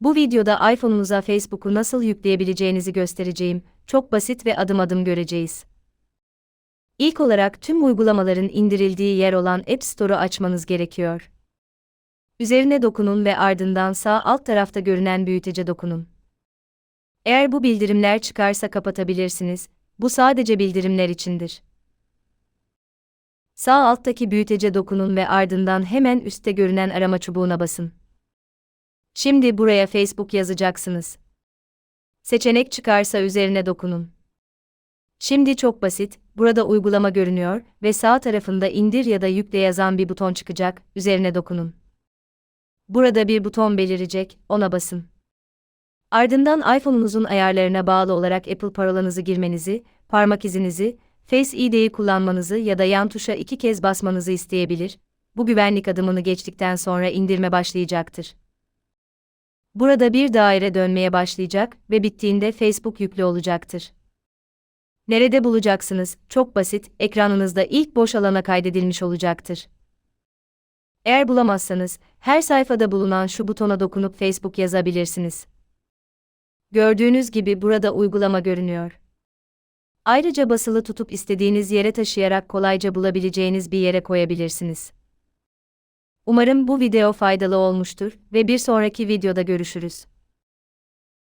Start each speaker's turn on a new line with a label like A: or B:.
A: Bu videoda iPhone'unuza Facebook'u nasıl yükleyebileceğinizi göstereceğim. Çok basit ve adım adım göreceğiz. İlk olarak tüm uygulamaların indirildiği yer olan App Store'u açmanız gerekiyor. Üzerine dokunun ve ardından sağ alt tarafta görünen büyütece dokunun. Eğer bu bildirimler çıkarsa kapatabilirsiniz. Bu sadece bildirimler içindir. Sağ alttaki büyütece dokunun ve ardından hemen üstte görünen arama çubuğuna basın. Şimdi buraya Facebook yazacaksınız. Seçenek çıkarsa üzerine dokunun. Şimdi çok basit, burada uygulama görünüyor ve sağ tarafında indir ya da yükle yazan bir buton çıkacak, üzerine dokunun. Burada bir buton belirecek, ona basın. Ardından iPhone'unuzun ayarlarına bağlı olarak Apple parolanızı girmenizi, parmak izinizi, Face ID'yi kullanmanızı ya da yan tuşa iki kez basmanızı isteyebilir. Bu güvenlik adımını geçtikten sonra indirme başlayacaktır. Burada bir daire dönmeye başlayacak ve bittiğinde Facebook yüklü olacaktır. Nerede bulacaksınız? Çok basit, ekranınızda ilk boş alana kaydedilmiş olacaktır. Eğer bulamazsanız, her sayfada bulunan şu butona dokunup Facebook yazabilirsiniz. Gördüğünüz gibi burada uygulama görünüyor. Ayrıca basılı tutup istediğiniz yere taşıyarak kolayca bulabileceğiniz bir yere koyabilirsiniz. Umarım bu video faydalı olmuştur ve bir sonraki videoda görüşürüz.